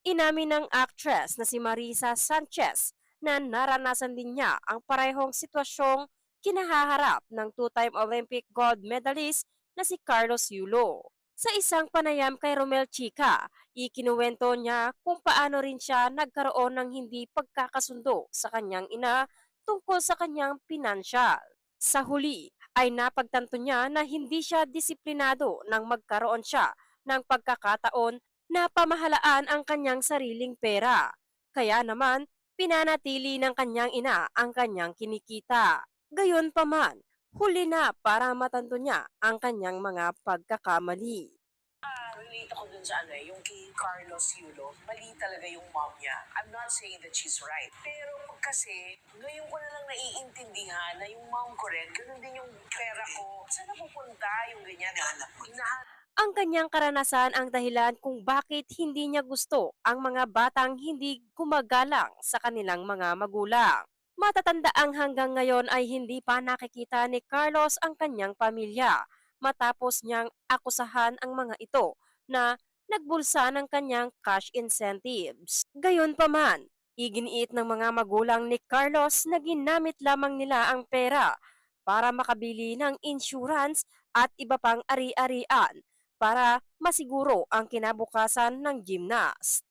Inamin ng actress na si Marisa Sanchez na naranasan din niya ang parehong sitwasyong kinahaharap ng two-time Olympic gold medalist na si Carlos Yulo. Sa isang panayam kay Romel Chica, ikinuwento niya kung paano rin siya nagkaroon ng hindi pagkakasundo sa kanyang ina tungkol sa kanyang pinansyal. Sa huli ay napagtanto niya na hindi siya disiplinado nang magkaroon siya ng pagkakataon na pamahalaan ang kanyang sariling pera. Kaya naman, pinanatili ng kanyang ina ang kanyang kinikita. Gayon pa man, huli na para matanto niya ang kanyang mga pagkakamali. Ah, relate ako dun sa ano eh, yung kay Carlos Yulo. Mali talaga yung mom niya. I'm not saying that she's right. Pero kasi, ngayon ko na lang naiintindihan na yung mom ko rin, ganun din yung pera ko. Saan napupunta yung ganyan? Hinahanap mo. Ang kanyang karanasan ang dahilan kung bakit hindi niya gusto ang mga batang hindi gumagalang sa kanilang mga magulang. Matatandaang hanggang ngayon ay hindi pa nakikita ni Carlos ang kanyang pamilya matapos niyang akusahan ang mga ito na nagbulsa ng kanyang cash incentives. Gayon pa man, iginiit ng mga magulang ni Carlos na ginamit lamang nila ang pera para makabili ng insurance at iba pang ari-arian para masiguro ang kinabukasan ng gymnast.